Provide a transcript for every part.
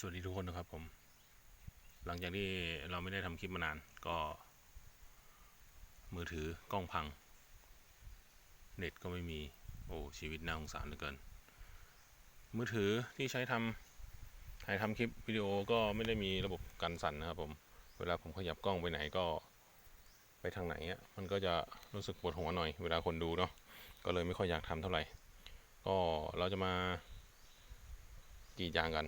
สวัสดีทุกคนนะครับผม หลังจากที่เราไม่ได้ทำคลิปมานานก็ มือถือกล้องพัง เน็ตก็ไม่มี โอ้ชีวิตน่าสงสารเหลือเกิน มือถือที่ใช้ทำถ่ายทำคลิปวิดีโอก็ไม่ได้มีระบบกันสั่นนะครับผม เวลาผมขยับกล้องไปไหนก็ไปทางไหนอะมันก็จะรู้สึกปวดหัวหน่อย เวลาคนดูเนาะก็เลยไม่ค่อยอยากทำเท่าไหร่ ก็เราจะมากรีดยางกัน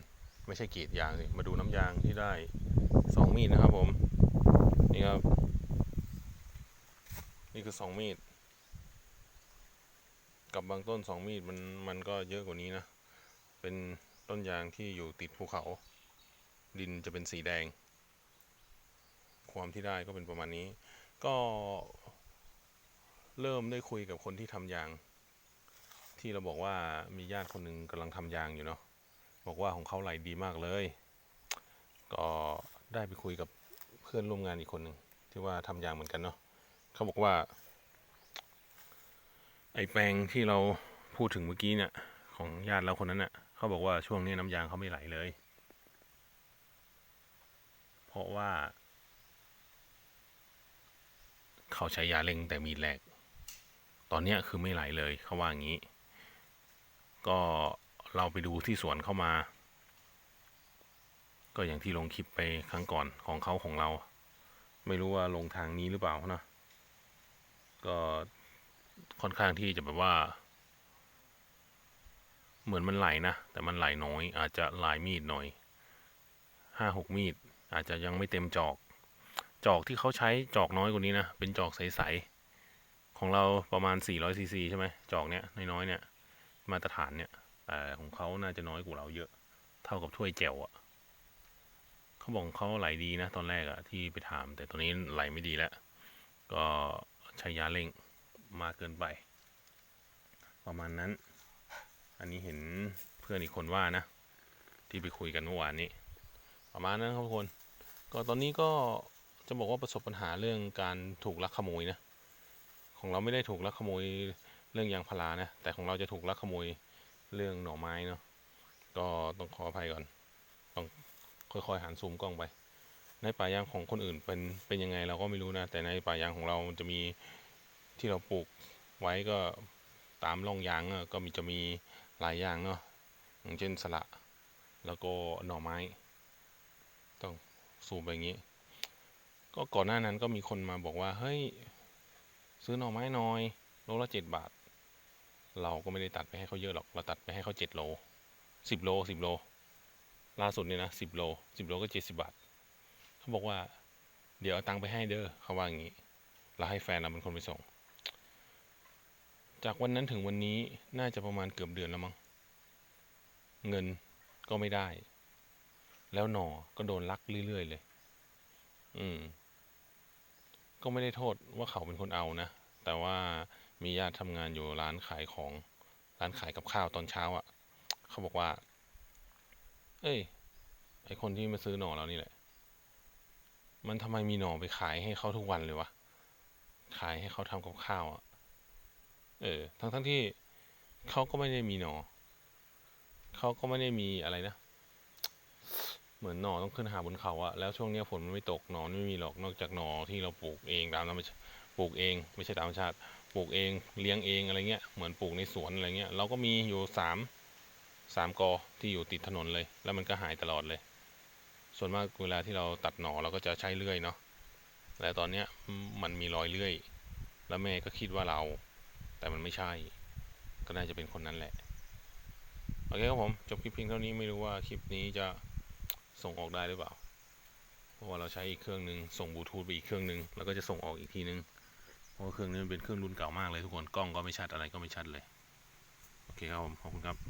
ไม่ใช่กรีดยางสิมาดูน้ำยางที่ได้สองมีดนะครับผมนี่ครับ นี่คือสองมีด กับบางต้นสองมีดมันมันก็เยอะกว่านี้นะ เป็นต้นยางที่อยู่ติดภูเขา ดินจะเป็นสีแดง ความที่ได้ก็เป็นประมาณนี้ ก็เริ่มได้คุยกับคนที่ทำยาง ที่เราบอกว่ามีญาติคนหนึ่งกำลังทำยางอยู่เนาะ บอกว่าของเขาไหลดีมากเลย ก็ได้ไปคุยกับเพื่อนร่วมงานอีกคนหนึ่งที่ว่าทำยางเหมือนกันเนาะเขาบอกว่า ไอแปลงที่เราพูดถึงเมื่อกี้เนี่ยของญาติเราคนนั้นเน่ะเขาบอกว่าช่วงนี้น้ำยางเขาไม่ไหลเลย เพราะว่า เขาใช้ยาเร่งแต่มีดแรกตอนเนี้ยคือไม่ไหลเลยเขาว่าอย่างนี้ ก็ เราไปดูที่สวนเข้ามา ก็อย่างที่ลงคลิปไปครั้งก่อนของเขาของเรา ไม่รู้ว่าลงทางนี้หรือเปล่านะก็ค่อนข้างที่จะแบบว่า เหมือนมันไหลนะ แต่มันไหลน้อย อาจจะลายมีดหน่อยห้าหกมีด อาจจะยังไม่เต็มจอก จอกที่เขาใช้จอกน้อยกว่านี้นะ เป็นจอกใสๆของเราประมาณ400ซีซีใช่ไหมจอกเนี้ยน้อยๆเนี่ย มาตรฐานเนี่ย แต่ของเขาน่าจะน้อยกว่าเราเยอะ เท่ากับถ้วยแจวอะ่ะเขาบอกเขาไหลดีนะ ตอนแรกอะ่ะที่ไปถาม แต่ตอนนี้ไหลไม่ดีแล้ว ก็ใช้ยาเร่งมากเกินไป ประมาณนั้น อันนี้เห็นเพื่อนอีกคนว่านะ ที่ไปคุยกันเมื่อวานนี้ ประมาณนั้นครับทุกคน ก็ตอนนี้ก็จะบอกว่าประสบปัญหาเรื่องการถูกลักขโมยนะ ของเราไม่ได้ถูกลักขโมยเรื่องยางพารานะ แต่ของเราจะถูกลักขโมย เรื่องหน่อไม้เนาะก็ต้องขออภัยก่อน ต้องค่อยๆหันซูมกล้องไป ในป่ายางของคนอื่นเป็นเป็นยังไงเราก็ไม่รู้นะ แต่ในป่ายางของเรามันจะมีที่เราปลูกไว้ก็ตามร่องยางอะก็มีจะมีหลายอย่างเนาะอย่างเช่นสละแล้วก็หน่อไม้ ต้องซูมไปอย่างนี้ ก็ก่อนหน้านั้นก็มีคนมาบอกว่า เฮ้ย ซื้อหน่อไม้หน่อยโลละเจ็ดบาท เราก็ไม่ได้ตัดไปให้เขาเยอะหรอก เราตัดไปให้เขาเจ็ดโลสิบโลสิบโล ล่าสุดเนี่ยนะสิบโลสิบโลก็เจ็ดสิบาทเขาบอกว่า เดี๋ยวเอาตังค์ไปให้เด้อเขาว่าอย่างนี้ เราให้แฟนเราเป็นคนไปส่ง จากวันนั้นถึงวันนี้น่าจะประมาณเกือบเดือนแล้วมั้ง เงินก็ไม่ได้ แล้วหนอก็โดนลักเรื่อยๆเลย อืม ก็ไม่ได้โทษว่าเขาเป็นคนเอานะ แต่ว่ามีญาติทำงานอยู่ร้านขายของ ร้านขายกับข้าวตอนเช้าอะ่ะ เขาบอกว่า เอ้ย ไอคนที่มาซื้อหน่อเรานี่แหละ มันทำไมมีหน่อไปขายให้เขาทุกวันเลยวะ ขายให้เขาทำกับข้าวอะ่ะ เออ ทั้งทั้งที่เขาก็ไม่ได้มีหน่อเขาก็ไม่ได้มีอะไรนะ เหมือนหน่อต้องขึ้นหาบนเขาอะแล้วช่วงเนี้ยฝนมันไม่ตกหน่อไม่มีหรอก นอกจากหน่อที่เราปลูกเองตามธรรมชาติ ปลูกเองไม่ใช่ตามธรรมชาติ ปลูกเองเลี้ยงเองอะไรเงี้ยเหมือนปลูกในสวนอะไรเงี้ยเราก็มีอยู่สามสามกอที่อยู่ติดถนนเลย แล้วมันก็หายตลอดเลย ส่วนมากเวลาที่เราตัดหน่อเราก็จะใช้เลื่อยเนาะแต่ตอนเนี้ยมันมีรอยเลื่อย แล้วแม่ก็คิดว่าเรา แต่มันไม่ใช่ ก็น่าจะเป็นคนนั้นแหละโอเคครับผมจบคลิปเพียงเท่านี้ไม่รู้ว่าคลิปนี้จะส่งออกได้หรือเปล่า เพราะว่าเราใช้อีกเครื่องหนึ่งส่งบลูทูธไปอีกเครื่องหนึ่งแล้วก็จะส่งออกอีกทีนึง เพราะเครื่องนี้มันเป็นเครื่องรุ่นเก่ามากเลยทุกคน กล้องก็ไม่ชัดอะไรก็ไม่ชัดเลย โอเคครับผม ขอบคุณครับ